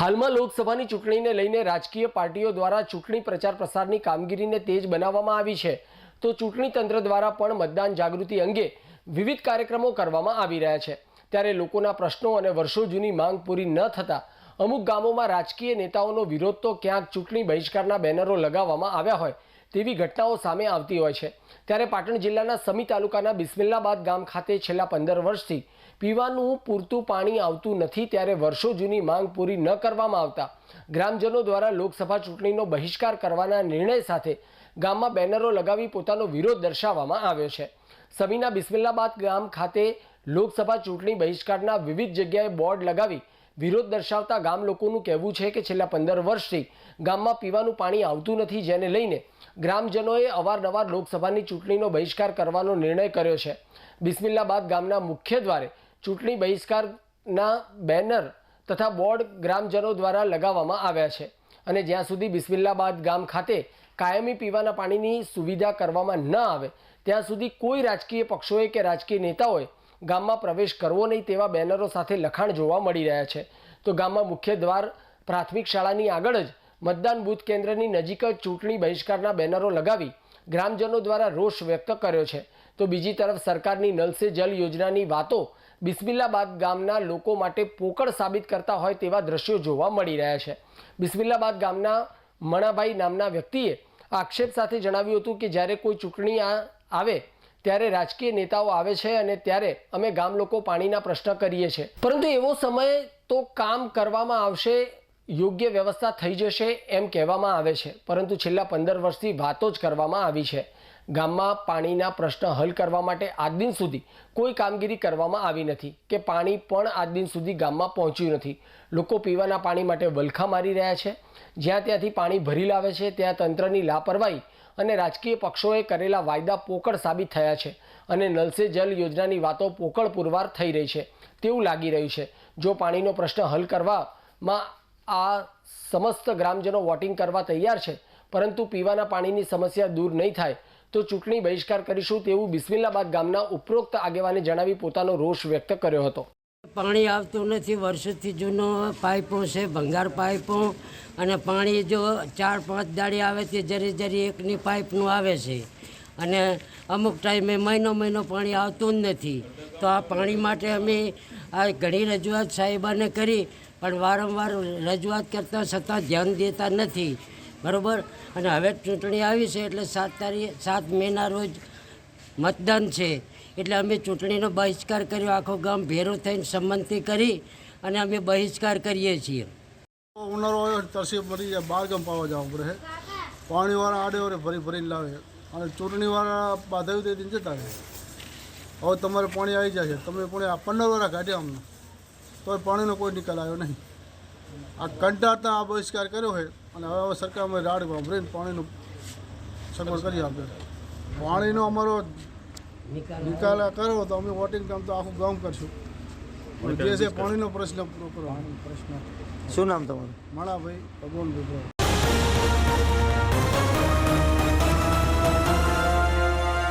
હાલમાં લોકસભાની ચૂંટણીને લઈને રાજકીય પાર્ટીઓ દ્વારા ચૂંટણી પ્રચાર પ્રસારની કામગીરીને તેજ બનાવવામાં આવી છે. તો ચૂંટણી તંત્ર દ્વારા પણ મતદાન જાગૃતિ અંગે વિવિધ કાર્યક્રમો કરવામાં આવી રહ્યા છે. ત્યારે લોકોના પ્રશ્નો અને વર્ષો જૂની માંગ પૂરી ન થતાં અમુક ગામોમાં રાજકીય નેતાઓનો વિરોધ તો ક્યાંક ચૂંટણી બહિષ્કારના બેનરો લગાવવામાં આવ્યા હોય તેવી ઘટનાઓ સામે આવતી હોય છે. ત્યારે પાટણ જિલ્લાના સમી તાલુકાના બિસ્મિલ્લાબાદ ગામ ખાતે છેલ્લા પંદર વર્ષથી પીવાનું પૂરતું પાણી આવતું નથી ત્યારે વર્ષો જૂની માંગ પૂરી ન કરવામાં આવતા ગ્રામજનો દ્વારા લોકસભા ચૂંટણીનો બહિષ્કાર કરવાના નિર્ણય સાથે ગામમાં બેનરો લગાવી પોતાનો વિરોધ દર્શાવવામાં આવ્યો છે. સમીના બિસ્મિલ્લાબાદ ગામ ખાતે લોકસભા ચૂંટણી બહિષ્કારના વિવિધ જગ્યાએ બોર્ડ લગાવી વિરોધ દર્શાવતા ગામ લોકોનું કહેવું છે કે છેલ્લા પંદર વર્ષથી ગામમાં પીવાનું પાણી આવતું નથી જેને લઈને ગ્રામજનોએ અવારનવાર લોકસભાની ચૂંટણીનો બહિષ્કાર કરવાનો નિર્ણય કર્યો છે. બિસ્મિલ્લાબાદ ગામના મુખ્ય દ્વારે ચૂંટણી બહિષ્કારના બેનર તથા બોર્ડ ગ્રામજનો દ્વારા લગાવવામાં આવ્યા છે. અને જ્યાં સુધી બિસ્મિલ્લાબાદ ગામ ખાતે કાયમી પીવાના પાણીની સુવિધા કરવામાં ન આવે, ત્યાં સુધી કોઈ રાજકીય પક્ષોએ કે રાજકીય નેતાઓએ ગામમાં પ્રવેશ કરવો નહીં તેવા બેનરો સાથે લખાણ જોવા મળી રહ્યા છે. તો ગામમાં મુખ્ય દ્વાર, પ્રાથમિક શાળાની આગળ જ મતદાન બૂથ કેન્દ્રની નજીક જ ચૂંટણી બહિષ્કારના બેનરો લગાવી ગ્રામજનો દ્વારા રોષ વ્યક્ત કર્યો છે. તો બીજી તરફ સરકારની નલ સે જલ યોજનાની વાતો બિસ્મિલ્લાબાદ ગામના લોકો માટે પોકળ સાબિત કરતા હોય તેવા દ્રશ્યો જોવા મળી રહ્યા છે. બિસ્મિલ્લાબાદ ગામના મણાભાઈ નામના વ્યક્તિએ આક્ષેપ સાથે જણાવ્યું હતું કે જ્યારે કોઈ ચૂંટણી આવે, ત્યારે રાજકીય નેતાઓ આવે છે અને ત્યારે અમે ગામ લોકો પાણીના પ્રશ્ન કરીએ છીએ. પરંતુ એવો સમય તો કામ કરવામાં આવશે યોગ્ય વ્યવસ્થા થઈ જશે એમ કહેવામાં આવે છે. પરંતુ છેલ્લા પંદર વર્ષથી વાતો જ કરવામાં આવી છે. ગામમાં પાણીના પ્રશ્ન હલ કરવા માટે આજ દિન સુધી કોઈ કામગીરી કરવામાં આવી નથી કે પાણી પણ આજ દિન સુધી ગામમાં પહોંચ્યું નથી. લોકો પીવાના પાણી માટે વલખા મારી રહ્યા છે. જ્યાં ત્યાંથી પાણી ભરી લાવે છે ત્યાં તંત્રની લાપરવાહી અને રાજકીય પક્ષોએ કરેલા વાયદા પોકળ સાબિત થયા છે અને નલ સે જલ યોજનાની વાતો પોકળ પુરવાર થઈ રહી છે. તેવું લાગી રહ્યું છે. જો પાણીનો પ્રશ્ન હલ કરવામાં આ સમસ્ત ગ્રામજનો વોટિંગ કરવા તૈયાર છે, પરંતુ પીવાના પાણીની સમસ્યા દૂર નહીં થાય. તો ચૂંટણી બહિષ્કાર કરીશું તેવું બિસ્મિલ્લાબાદ ગામના ઉપરોક્ત આગેવાને જણાવી પોતાનો રોષ વ્યક્ત કર્યો હતો. પાણી આવતું નથી, વર્ષોથી જૂનો પાઇપો છે, ભંગાર પાઇપો. અને પાણી જો ચાર પાંચ દાડી આવે તે જરી જરી એકની પાઇપનું આવે છે. અને અમુક ટાઈમે મહિનો મહિનો પાણી આવતું જ નથી. તો આ પાણી માટે અમે આ ઘણી રજૂઆત સાહેબાને કરી પણ વારંવાર રજૂઆત કરતાં છતાં ધ્યાન દેતા નથી. બરાબર? અને હવે ચૂંટણી આવી છે એટલે સાત તારીખ, સાત મેના રોજ મતદાન છે. એટલે અમે ચૂંટણીનો બહિષ્કાર કર્યો. આખો ગામ ભેરું થઈને સંમતિ કરી અને અમે બહિષ્કાર કરીએ છીએ. ઉનાળો તરસી ભરી જાય, બાર ગામ પાવા જવું પડે પાણીવાળા આડે ઓરે ભરી ભરીને લાવે. અને ચૂંટણીવાળા બાધાવી દિન જતા રહે. હવે તમારે પાણી આવી જાય છે. તમે પણ પંદર વર્ષ કાઢ્યા અમને. તો પાણીનો કોઈ નિકાલ આવ્યો નહીં. આ કંટાળતા આ બહિષ્કાર કર્યો હોય અને હવે હવે અમે રાડ વાપરીને પાણીનું સગવડ કરી આપે. પાણીનો અમારો નિકાલ કરો તો અમે વોટિંગ કામ તો આખું ગામ કરશું. પણ જે છે પાણીનો પ્રશ્ન પૂરો પ્રશ્ન. શું નામ તમારું? માળાભાઈ ભગવાન ભગવાન